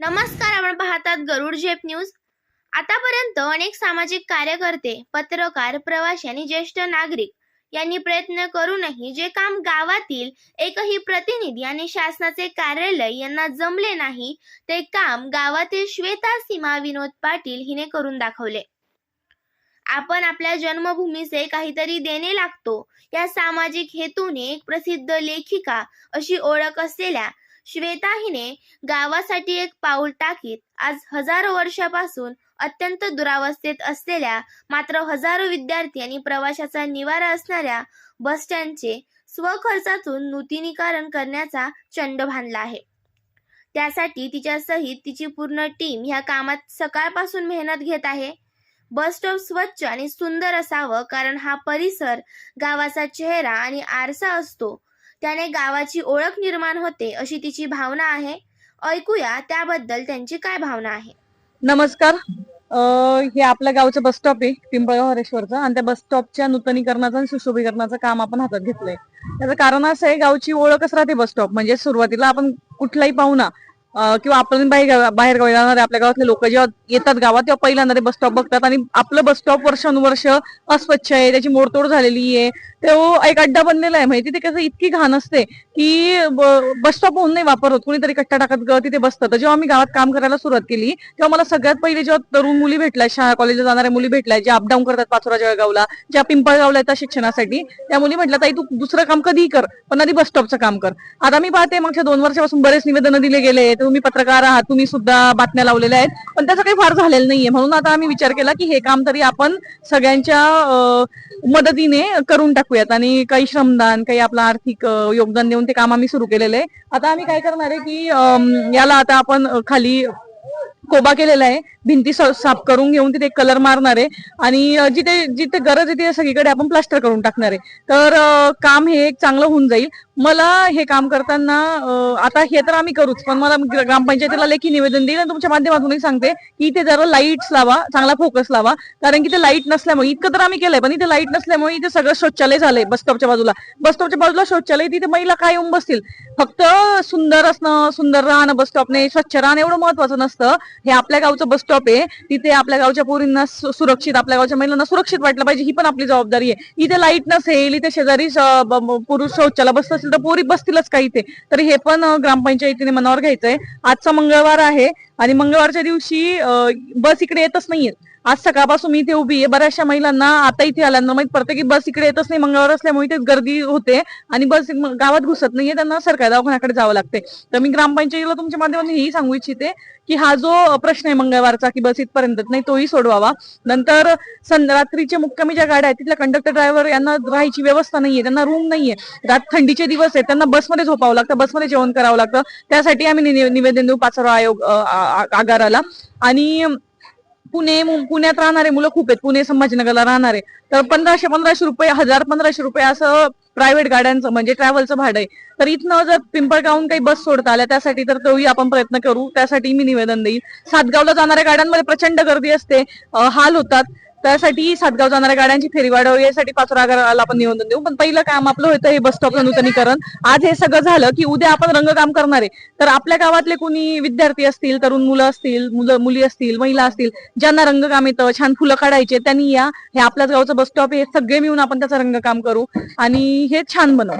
नमस्कार आपण पाहतात गरुड झेप न्यूज. आतापर्यंत अनेक सामाजिक कार्यकर्ते पत्रकार प्रवासी आणि ज्येष्ठ नागरिक यांनी प्रयत्न करूनही जे काम गावातील एकही प्रतिनिधी आणि शासनाचे कार्यालय यांना जमले नाही ते काम गावातील श्वेता सीमा विनोद पाटील हिने करून दाखवले. आपण आपल्या जन्मभूमीचे काहीतरी देणे लागतो. या सामाजिक हेतूने एक प्रसिद्ध लेखिका अशी ओळख असलेल्या श्वेता हिने गावासाठी एक पाऊल टाकीत आज हजारो वर्षापासून अत्यंत दुरावस्थेत असलेल्या मात्र हजारो विद्यार्थी आणि प्रवाशाचा निवारा असणाऱ्या बस स्टँडचे स्वखर्चातून नूतनीकरण करण्याचा चंड बांधला आहे. त्यासाठी तिच्या सहित तिची पूर्ण टीम ह्या कामात सकाळपासून मेहनत घेत आहे. बस स्टॉप स्वच्छ आणि सुंदर असावं कारण हा परिसर गावाचा चेहरा आणि आरसा असतो त्याने गावाची ओळख निर्माण होते अशी तिची भावना आहे. ऐकूया त्याबद्दल त्यांची काय भावना आहे? नमस्कार. अं, हे आपल्या गावचं बस स्टॉप आहे पिंपळगाव हरेश्वरचं. आणि त्या बस स्टॉपच्या नूतनीकरणाचं आणि सुशोभीकरणाचं काम आपण हातात घेतलंय. त्याचं कारण असं आहे गावची ओळखच राहते बस स्टॉप म्हणजे सुरुवातीला आपण कुठलाही पाहुणा अं, किंवा आपण बाहेर बाहेर गावी जाणारे आपल्या गावातले लोक जेव्हा येतात गावात तेव्हा पहिल्यांदा ते बस स्टॉप बघतात. आणि आपलं बस स्टॉप वर्षानुवर्ष अस्वच्छ आहे. त्याची मोडतोड झालेली आहे. तो एक अड्डा बनलेला आहे. माहिती ते कसं इतकी घाण असते की बस स्टॉप होऊन नाही वापर होत कुणीतरी कट्टा टाकत ग- तिथे बसतं. तर जेव्हा मी गावात काम करायला सुरुवात केली तेव्हा मला सगळ्यात पहिले जेव्हा तरुण मुली भेटल्या शाळा कॉलेजला जाणाऱ्या मुली भेटल्या ज्या अपडाऊन करतात पाचोरा जळगावला ज्या पिंपळगावला येतात शिक्षणासाठी त्या मुली म्हटल्या ताई तू दुसरं काम कधीही कर पण आधी बस स्टॉपचं काम कर. आता मी पाहते मागच्या दोन वर्षापासून बरेच निवेदन दिले गेले तुम्ही पत्रकार आहात तुम्ही सुद्धा बातम्या लावलेल्या आहेत. पण त्याचं काही फार झालेलं नाहीये. म्हणून आता आम्ही विचार केला की हे काम तरी आपण सगळ्यांच्या मदतीने करून टाकूयात आणि काही श्रमदान काही आपलं आर्थिक योगदान देऊन ते काम आम्ही सुरू केलेलं आहे. आता आम्ही काय करणार आहे की याला आता आपण खाली कोबा केलेला आहे. भिंती सा- साफ करून घेऊन तिथे कलर मारणार आहे. आणि जिथे जिथे गरज आहे तिथे सगळीकडे आपण प्लास्टर करून टाकणार आहे. तर काम हे एक चांगलं होऊन जाईल. मला हे काम करताना आता हे तर आम्ही करूच पण मला ग्रामपंचायतीला लेखी निवेदन देईल आणि तुमच्या माध्यमातूनही सांगते की इथे जरा लाईट्स लावा चांगला फोकस लावा. कारण की ते लाइट नसल्यामुळे इतकं तर आम्ही केलंय पण इथे लाइट नसल्यामुळे इथे सगळं शौचालय झालंय बस स्टॉपच्या बाजूला. बस स्टॉपच्या बाजूला शौचालय तिथे महिला काय येऊन बसतील. फक्त सुंदर असणं सुंदर राहणं बस स्टॉपने स्वच्छ राहणं एवढं महत्वाचं नसतं. हे आपल्या गावचं बस स्टॉप आहे. तिथे आपल्या गावच्या पोरींना सुरक्षित आपल्या गावच्या महिलांना सुरक्षित वाटलं पाहिजे ही पण आपली जबाबदारी आहे. इथे लाइट नसेल इथे शेजारी पुरुष शौचाला बसत असेल तर पोरी बसतीलच काही ते तर हे पण ग्रामपंचायतीने मनावर घ्यायचंय. आजचा मंगळवार आहे आणि मंगळवारच्या दिवशी बस इकडे येतच नाहीये. आज सकाळपासून मी इथे उभी आहे. बऱ्याचशा महिलांना आता इथे आल्यानंतर माहीत पडतं की बस इकडे येतच नाही. मंगळवार असल्यामुळे इथे गर्दी होते आणि बस गावात घुसत नाहीये. त्यांना सरकारी दवाखान्याकडे जावं लागते. तर मी ग्रामपंचायतीला तुमच्या माध्यमातून हेही सांगू इच्छिते की हा जो प्रश्न आहे मंगळवारचा की बस इथपर्यंत नाही तोही सोडवावा. नंतर सं रात्रीचे मुक्कामी ज्या गाड्या आहेत तिथल्या कंडक्टर ड्रायव्हर यांना राहायची व्यवस्था नाहीये. त्यांना रूम नाहीये. रात थंडीचे दिवस आहेत. त्यांना बसमध्ये झोपावं लागतं. बसमध्ये जेवण करावं लागतं. त्यासाठी आम्ही निवेदन देऊ पाचोरा आयोग आ- आगाराला. आणि पुणे पुण्यात राहणारे मुलं खूप आहेत. पुणे संभाजीनगरला राहणारे. तर पंधराशे पंधराशे रुपये हजार पंधराशे रुपये असं प्रायव्हेट गाड्यांचं म्हणजे ट्रॅव्हलचं भाडं आहे. तर इथनं जर पिंपळगावून काही बस सोडता आल्या त्यासाठी तर तोही आपण प्रयत्न करू. त्यासाठी मी निवेदन देईल सातगावला जाणाऱ्या गाड्यांमध्ये प्रचंड गर्दी असते. हाल होतात. त्यासाठी सातगाव जाणाऱ्या गाड्यांची फेरी वाढवू यासाठी पाचोरा आपण निवेदन देऊ. पण पहिलं काम आपलं होतं हे बस स्टॉपचं नूतनीकरण. आज हे सगळं झालं की उद्या आपण रंगकाम करणार आहे. तर आपल्या गावातले कोणी विद्यार्थी असतील तरुण मुलं असतील मुलं मुली असतील महिला असतील ज्यांना रंगकाम येतं छान फुलं काढायचे त्यांनी या हे आपल्याच गावचं बस स्टॉप हे सगळे मिळून आपण त्याचं रंगकाम करू आणि हे छान बनवू.